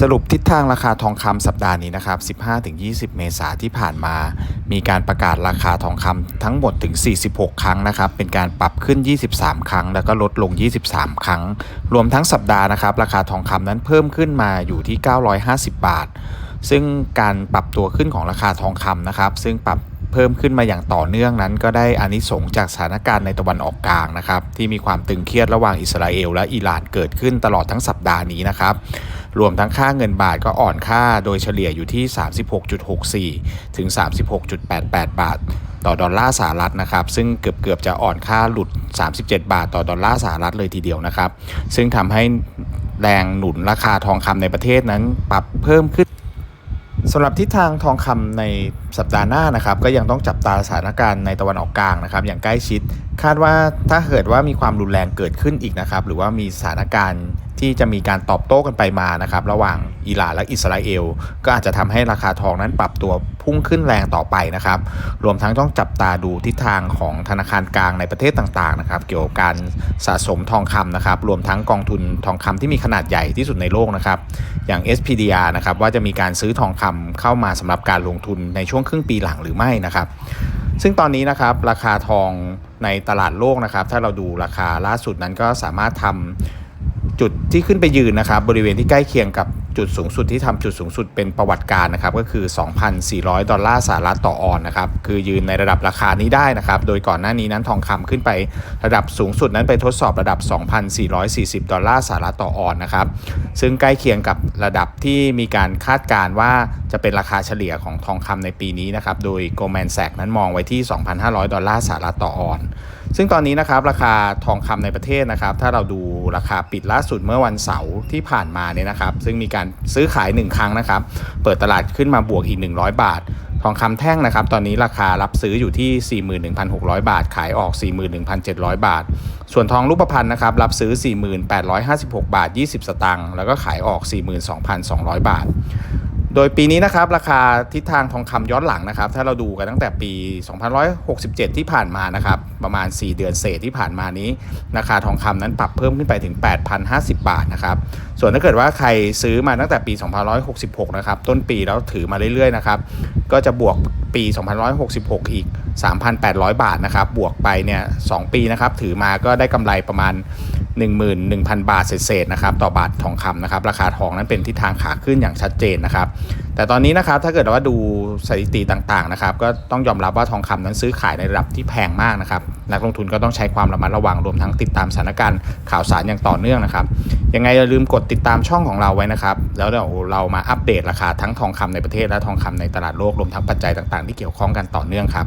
สรุปทิศทางราคาทองคำสัปดาห์นี้นะครับ 15-20 เมษาที่ผ่านมา มีการประกาศราคาทองคำทั้งหมดถึง 46 ครั้งนะครับ เป็นการปรับขึ้น 23 ครั้ง แล้วก็ลดลง 23 ครั้ง รวมทั้งสัปดาห์นะครับ ราคาทองคำนั้นเพิ่มขึ้นมาอยู่ที่ 950 บาท ซึ่งการปรับตัวขึ้นของราคาทองคำนะครับ ซึ่งปรับเพิ่มขึ้นมาอย่างต่อเนื่องนั้น ก็ได้อานิสงจากสถานการณ์ในตะวันออกกลางนะครับ ที่มีความตึงเครียดระหว่างอิสราเอลและอิหร่านเกิดขึ้นตลอดทั้งสัปดาห์นี้นะครับ รวมทั้งค่าเงินบาทก็อ่อนค่าโดยเฉลี่ยอยู่ที่ 36.64 ถึง 36.88 บาท ต่อดอลลาร์สหรัฐนะครับ ซึ่งเกือบเกือบจะอ่อนค่าหลุด 37 บาท ต่อดอลลาร์สหรัฐเลยทีเดียวนะครับ ซึ่งทำให้แรงหนุนราคาทองคำในประเทศนั้นปรับเพิ่มขึ้นสำหรับทิศทางทองคำในสัปดาห์หน้านะครับก็ยังต้องจับตาสถานการณ์ในตะวันออกกลางนะครับอย่างใกล้ชิด คาดว่าถ้าเกิดว่ามีความรุนแรงเกิดขึ้นอีกนะครับหรือว่ามีสถานการณ์ ที่จะมีการตอบโต้กันไปมานะครับระหว่างอิหร่านและอิสราเอล ก็อาจจะทำให้ราคาทองนั้นปรับตัวพุ่งขึ้นแรงต่อไปนะครับ รวมทั้งต้องจับตาดูทิศทางของธนาคารกลางในประเทศต่างๆนะครับเกี่ยวกับการสะสมทองคำนะครับรวมทั้งกองทุนทองคำที่มีขนาดใหญ่ที่สุดในโลกนะครับอย่าง SPDR นะครับว่าจะมีการซื้อทองคำเข้ามาสำหรับการลงทุนในช่วงครึ่งปีหลังหรือไม่นะครับซึ่งตอนนี้นะครับราคาทองในตลาดโลกนะครับ ถ้าเราดูราคาล่าสุดนั้นก็สามารถทำ จุดที่ขึ้นไปยืนนะครับบริเวณที่ใกล้เคียงกับจุดสูงสุดที่ทำจุดสูงสุดเป็นประวัติการนะครับก็คือ 2,400 ดอลลาร์สหรัฐต่อออนนะครับคือยืนในระดับราคานี้ได้นะครับโดยก่อนหน้านี้นั้นทองคำขึ้นไประดับสูงสุดนั้นไปทดสอบระดับ 2,440 ดอลลาร์สหรัฐต่อออนนะครับซึ่งใกล้เคียงกับระดับที่มีการคาดการณ์ว่าจะเป็นราคาเฉลี่ยของทองคำในปีนี้นะครับโดย Goldman Sachs นั้นมองไว้ที่ 2,500 ดอลลาร์สหรัฐต่อออน ซึ่งตอนนี้นะครับราคาทองคำในประเทศนะครับ ถ้าเราดูราคาปิดล่าสุดเมื่อวันเสาร์ที่ผ่านมาเนี่ยนะครับ ซึ่งมีการซื้อขาย 1 ครั้งนะครับ เปิดตลาดขึ้นมาบวกอีก 100 บาท ทองคำแท่งนะครับ ตอนนี้ราคารับซื้ออยู่ที่ 41,600 บาท ขายออก 41,700 บาท ส่วนทองรูปพรรณนะครับ รับซื้อ 4856 บาท 20 สตางค์แล้วก็ขายออก 42,200 บาท โดยปีนี้นะครับราคาทิศทางทองคำย้อนหลังนะครับ ถ้าเราดูกันตั้งแต่ปี2567 ที่ผ่านมานะครับ ประมาณ 4 เดือนเศษที่ผ่านมานี้ ราคาทองคำนั้นปรับเพิ่มขึ้นไปถึง 8,050 บาทนะครับ ส่วนถ้าเกิดว่าใครซื้อมาตั้งแต่ปี2566 นะครับ ต้นปีแล้วถือมาเรื่อยๆนะครับ ก็จะบวกปี2566 อีก 3,800 บาทนะครับ บวกไปเนี่ย 2 ปีนะครับ ถือมาก็ได้กำไรประมาณ11,000 บาทเศษๆนะครับต่อบาททองคำนะครับ ราคาทองนั้นเป็นทิศทางขาขึ้นอย่างชัดเจนนะครับแต่ตอนนี้นะครับถ้าเกิดว่าดูสถิติต่างๆนะครับก็ต้องยอมรับว่าทองคำนั้นซื้อขายในระดับที่แพงมากนะครับนักลงทุนก็ต้องใช้ความระมัดระวังรวมทั้งติดตามสถานการณ์ข่าวสารอย่างต่อเนื่องนะครับยังไงอย่าลืมกดติดตามช่องของเราไว้นะครับ แล้วเดี๋ยวเรามาอัปเดตราคาทั้งทองคำในประเทศและทองคำในตลาดโลกรวมทั้งปัจจัยต่างๆ ที่เกี่ยวข้องกันต่อเนื่องครับ